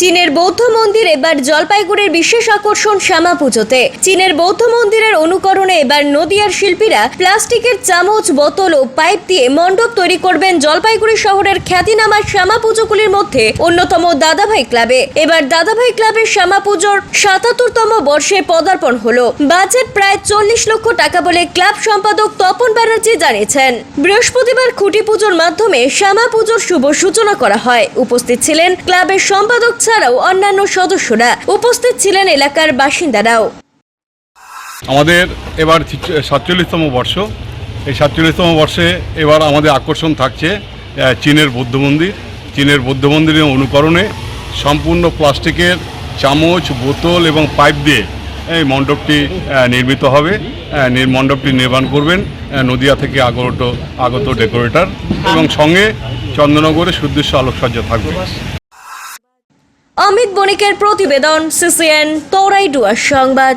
চীনের বৌদ্ধ মন্দির এবার জলপাইগুড়ির বিশেষ আকর্ষণ শ্যামা পুজোতে। চীনের বৌদ্ধ মন্দিরের অনুকরণে এবার নদিয়ার শিল্পীরা প্লাস্টিকের চামচ, বোতল ও পাইপ দিয়ে মণ্ডপ তৈরি করবেন জলপাইগুড়ি শহরের খ্যাতিনামা শ্যামা পুজোগুলির মধ্যে অন্যতম দাদাভাই ক্লাবে। এবার দাদাভাই ক্লাবের শ্যামা পুজোর সাতাত্তরতম বর্ষে পদার্পণ হলো। বাজেট প্রায় চল্লিশ লক্ষ টাকা বলে ক্লাব সম্পাদক তপন ব্যানার্জি জানিয়েছেন। বৃহস্পতিবার খুঁটি পুজোর মাধ্যমে শ্যামা পুজোর শুভ সূচনা করা হয়। উপস্থিত ছিলেন ক্লাবের সম্পাদক ছাড়াও অন্যান্য সদস্যরা উপস্থিত ছিলেন এলাকার বাসিন্দারাও। আমাদের এবার সাতচল্লিশতম বর্ষ। এই সাতচল্লিশতম বর্ষে এবার আমাদের আকর্ষণ থাকছে চীনের বৌদ্ধ মন্দির। চীনের বৌদ্ধ মন্দিরের অনুকরণে সম্পূর্ণ প্লাস্টিকের চামচ, বোতল এবং পাইপ দিয়ে এই মণ্ডপটি নির্মিত হবে। মণ্ডপটি নির্মাণ করবেন নদিয়া থেকে আগত আগত ডেকোরেটর। এবং সঙ্গে চন্দ্রনগরে সুদৃশ্য আলোকসজ্জা থাকবে। অমিত বণিকের প্রতিবেদন সিসিএন তোরাই ডুয়ার সংবাদ।